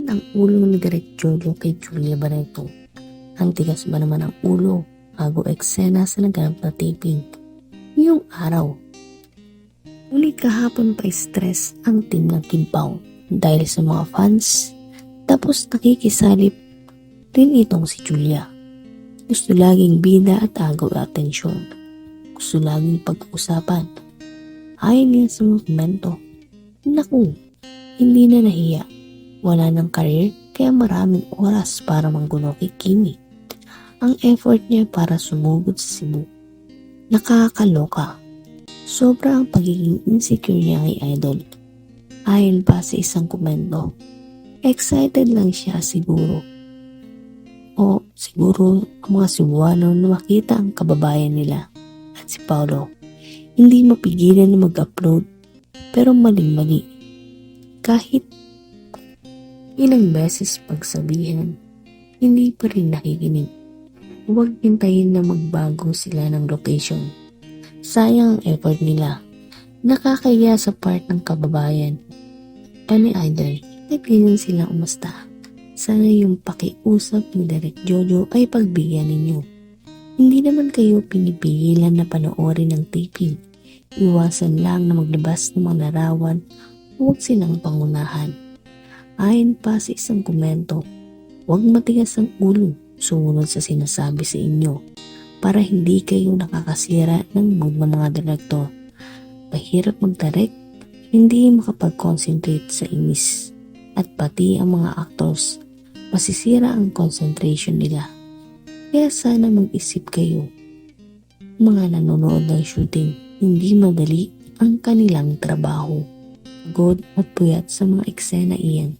Mainit ang ulo ni Direk Jojo kay Julia Barreto. Ang tigas ba naman ang ulo bago eksena sa naganap na taping? Yung araw. Ngunit kahapon pa stress ang team ng Kimpaw dahil sa mga fans. Tapos nakikisalip rin itong si Julia. Gusto laging bida at agaw atensyon. Gusto laging pag-uusapan. Ayon niya sa movemento. Naku, hindi na nahiya. Wala ng career kaya maraming oras para manggulo kay Kimi. Ang effort niya para sumugod sa Cebu. Nakakaloka. Sobra ang pagiging insecure niya kay Idol. Ayon pa sa isang komento, excited lang siya siguro. O siguro ang mga Cebuano na makita ang kababayan nila at si Paolo. Hindi mapigilan na mag-upload pero maling-mali. Kahit ilang beses pagsabihan, hindi pa rin nakikinig. Huwag hintayin na magbago sila ng location. Sayang ang effort nila. Nakakaya sa part ng kababayan. Pani Idol, ganyan sila umasta. Sana yung pakiusap ni Derek Jojo ay pagbigyan ninyo. Hindi naman kayo pinipigilan na panoorin ng taping. Iwasan lang na maglabas ng mga larawan huwag silang pangunahan. Ayon pa sa isang komento, huwag matigas ang ulo sumunod sa sinasabi sa inyo para hindi kayo nakakasira ng mood ng mga direktor. Mahirap magdirect, hindi makapag-concentrate sa inis. At pati ang mga actors, masisira ang concentration nila. Kaya sana mag-isip kayo. Mga nanonood ng shooting, hindi madali ang kanilang trabaho. Pagod at puyat sa mga eksena iyan.